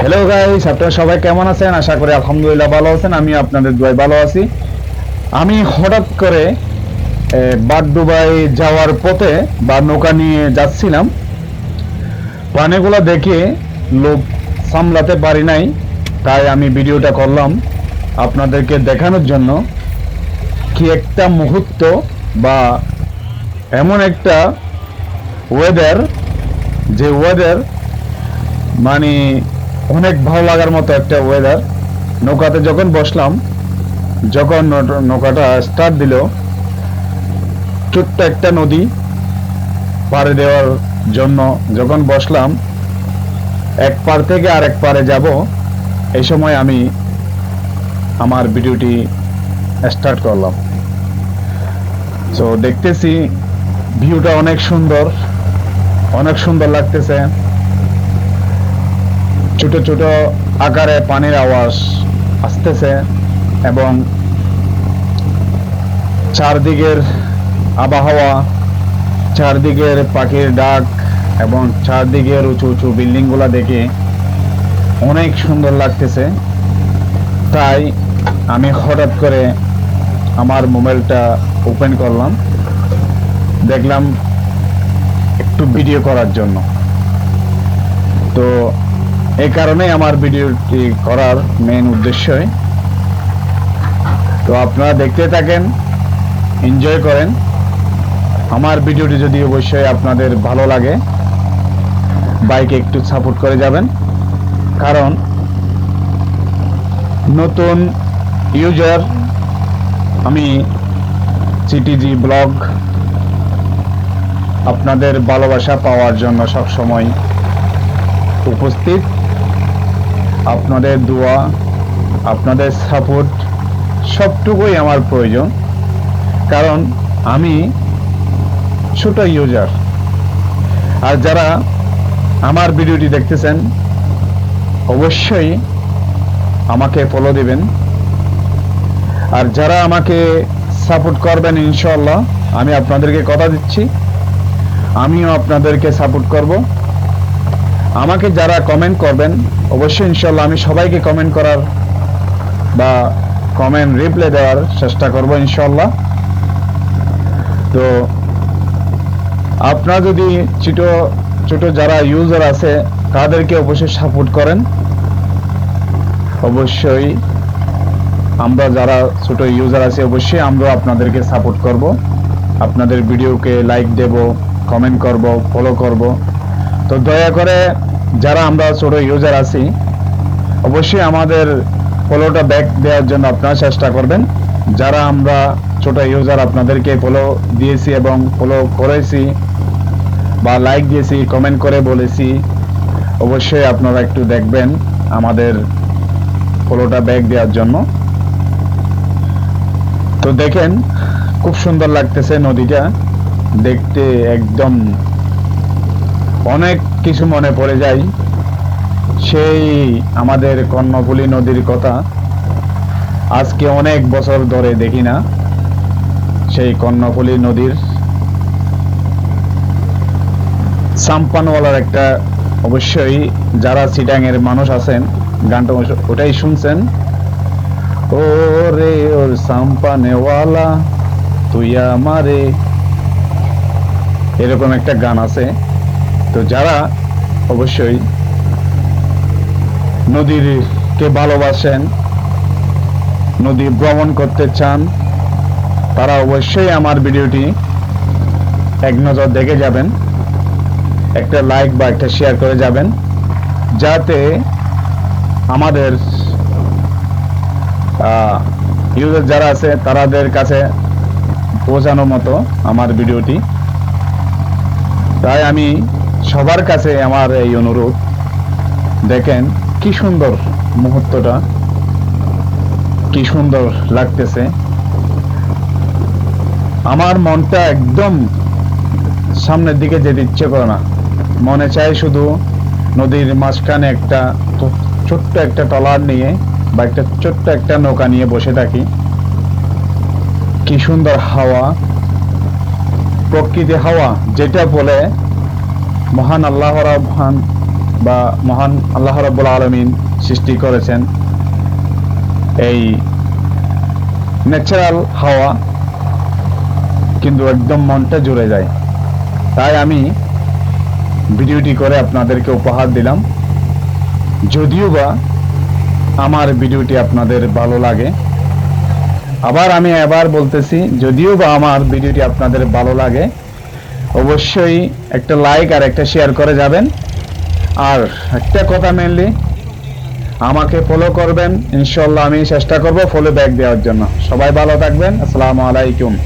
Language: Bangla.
হ্যালো গাইস আপনারা সবাই কেমন আছেন? আশা করি আলহামদুলিল্লাহ ভালো আছেন। আমি আপনাদের দোয়ায় ভালো আছি। আমি হঠাৎ করে এ, বাগডুবাই যাওয়ার পথে বা নৌকা নিয়ে যাচ্ছিলাম। পানিগুলো দেখে লোক সামলাতে পারি নাই তাই আমি ভিডিওটা করলাম আপনাদেরকে দেখানোর জন্য। কি একটা মুহূর্ত বা এমন একটা ওয়েদার যে ওয়েদার মানে অনেক ভালো লাগার মতো একটা ওয়েদার নৌকাতে যখন বসলাম, যখন নৌকাটা স্টার্ট দিল, ছোট্ট একটা নদী পাড়ে দেওয়ার জন্য যখন বসলাম, এক পার থেকে আরেক পারে যাব, এই সময় আমি আমার ভিডিওটি স্টার্ট করলাম। তো দেখতেছি ভিউটা অনেক সুন্দর অনেক সুন্দর লাগতেছে। ছোট ছোট আকারে পানির আওয়াজ আসতেছে এবং চারদিকের আবহাওয়া, চারদিকের পাখির ডাক এবং চারদিকের উঁচু উঁচু বিল্ডিংগুলো দেখে অনেক সুন্দর লাগতেছে। তাই আমি হঠাৎ করে আমার মোবাইলটা ওপেন করলাম। দেখলাম একটু ভিডিও করার জন্য। তো এই কারণে আমার ভিডিওটি করার মেন উদ্দেশ্যই। তো আপনারা দেখতে থাকেন এনজয় করেন। আমার ভিডিওটি যদি অবশ্যই আপনাদের ভালো লাগে বাইকে একটু সাপোর্ট করে যাবেন। কারণ নতুন ইউজার আমি সিটিজি ব্লগ আপনাদের ভালোবাসা পাওয়ার জন্য সবসময় উপস্থিত। আপনাদের দোয়া, আপনাদের সাপোর্ট সবটুকুই আমার প্রয়োজন। কারণ আমি ছোট ইউজার আর যারা আমার ভিডিওটি দেখতেছেন, অবশ্যই আমাকে ফলো দিবেন। আর যারা আমাকে সাপোর্ট করবেন ইনশাল্লাহ আমি আপনাদেরকে কথা দিচ্ছি। আমিও আপনাদেরকে সাপোর্ট করব। আমাকে যারা কমেন্ট করবেন, অবশ্যই ইনশাল্লাহ আমি সবাইকে কমেন্ট করার বা কমেন্ট রিপ্লাই দেওয়ার চেষ্টা করব ইনশাল্লাহ তো আপনারা যদি ছোট ছোট যারা ইউজার আছে, তাদেরকে অবশ্যই সাপোর্ট করেন। অবশ্যই আমরা যারা ছোট ইউজার আছে, অবশ্যই আমরা আপনাদেরকে সাপোর্ট করব। আপনাদের ভিডিওকে লাইক দেব কমেন্ট করব ফলো করব। তো দয়া করে যারা আমরা ছোট ইউজার আছি, অবশ্যই আমাদের ফলোটা ব্যাক দেওয়ার জন্য আপনারা চেষ্টা করবেন। যারা আমরা ছোট ইউজার আপনাদেরকে ফলো দিয়েছি এবং ফলো করেছি বা লাইক দিয়েছি কমেন্ট করে বলেছি, অবশ্যই আপনারা একটু দেখবেন আমাদের ফলোটা ব্যাক দেওয়ার জন্য। তো দেখেন, খুব সুন্দর লাগতেছে নদীটা। দেখতে একদম অনেক কিছু মনে পড়ে যায়। সেই আমাদের কর্ণফুলী নদীর কথা আজকে অনেক বছর ধরে দেখি না। সেই কর্ণফুলী নদীর সাম্পানওয়ালার একটা অবশ্যই যারা সিটাঙের মানুষ আছেন, গানটা ওটাই শুনছেন। ও রে ওর সাম্পানেওয়ালা, তুই আমারে। এরকম একটা গান আছে। তো যারা অবশ্যই নদীরকে ভালোবাসেন, নদী ভ্রমণ করতে চান, তারা অবশ্যই আমার ভিডিওটি এক নজর দেখে যাবেন, একটা লাইক বা একটা শেয়ার করে যাবেন, যাতে আমাদের ইউজার যারা আছে তাদের কাছে পৌঁছানোর মতো আমার ভিডিওটি। তাই আমি সবার কাছে আমার এই অনুরোধ। দেখেন, কি সুন্দর মুহূর্তটা। কি সুন্দর লাগতেছে। আমার মনটা একদম সামনের দিকে যেতে ইচ্ছে করে না। মনে চাই শুধু নদীর মাঝখানে একটা ছোট্ট একটা টলার নিয়ে বা একটা ছোট্ট একটা নৌকা নিয়ে বসে থাকি। কি সুন্দর হাওয়া। প্রকৃতি হাওয়া, যেটা বলে মহান আল্লাহ রহমান বা মহান আল্লাহ রাব্বুল আলমিন সৃষ্টি করেছেন এই ন্যাচারাল হাওয়া কিন্তু একদম মনটা জুড়ে যায়। তাই আমি ভিডিওটি করে আপনাদেরকে উপহার দিলাম। যদিও বা আমার ভিডিওটি আপনাদের ভালো লাগে, আবার আমি এবার বলতেছি, যদিও বা আমার ভিডিওটি আপনাদের ভালো লাগে অবশ্যই একটা লাইক আর একটা শেয়ার করে যাবেন। আর একটা কথা মেনলি আমাকে ফলো করবেন। ইনশাল্লাহ আমি চেষ্টা করব ফলো ব্যাক দেওয়ার জন্য। সবাই ভালো থাকবেন। আসসালামু আলাইকুম।